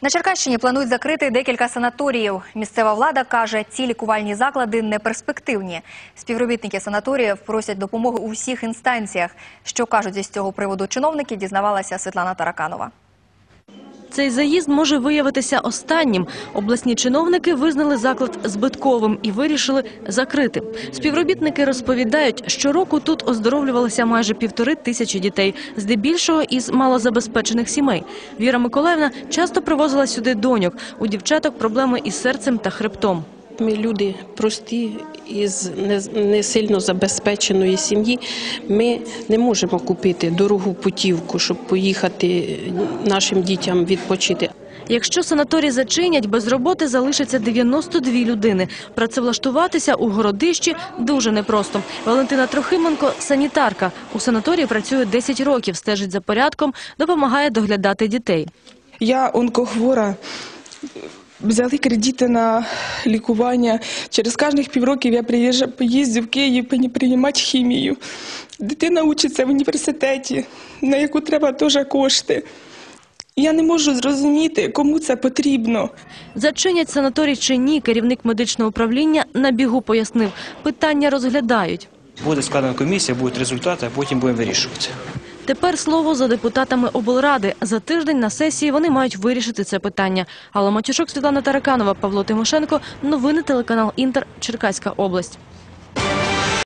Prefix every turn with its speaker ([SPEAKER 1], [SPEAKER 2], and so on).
[SPEAKER 1] На Черкащині планують закрити декілька санаторіїв. Місцева влада каже, ці лікувальні заклади неперспективні. Співробітники санаторіїв просять допомоги у всіх інстанціях. Що кажуть із цього приводу чиновники, дізнавалася Світлана Тараканова.
[SPEAKER 2] Цей заїзд може виявитися останнім. Обласні чиновники визнали заклад збитковим і вирішили закрити. Співробітники розповідають, щороку тут оздоровлювалося майже півтори тисячі дітей, здебільшого із малозабезпечених сімей. Віра Миколаївна часто привозила сюди доньок. У дівчаток проблеми із серцем та хребтом.
[SPEAKER 3] Ми люди прості із не, сильно забезпеченої сім'ї. Ми не можемо купити дорогу путівку, щоб поїхати нашим дітям відпочити.
[SPEAKER 2] Якщо санаторій зачинять, без роботи залишиться 92 людини. Працевлаштуватися у городищі дуже непросто. Валентина Трохименко – санітарка. У санаторії працює 10 років, стежить за порядком, допомагає доглядати дітей.
[SPEAKER 4] Я онкохвора. Взяли кредити на лікування. Через кожних півроків я приїжджу, поїздю в Київ приймати хімію. Дитина учиться в університеті, на яку треба теж кошти. Я не можу зрозуміти, кому це потрібно.
[SPEAKER 2] Зачинять санаторій чи ні, керівник медичного управління на бігу пояснив. Питання розглядають.
[SPEAKER 5] Буде складена комісія, будуть результати, а потім будемо вирішувати.
[SPEAKER 2] Тепер слово за депутатами облради. За тиждень на сесії вони мають вирішити це питання. Алла Матюшок, Світлана Тараканова, Павло Тимошенко. Новини телеканал Інтер. Черкаська область.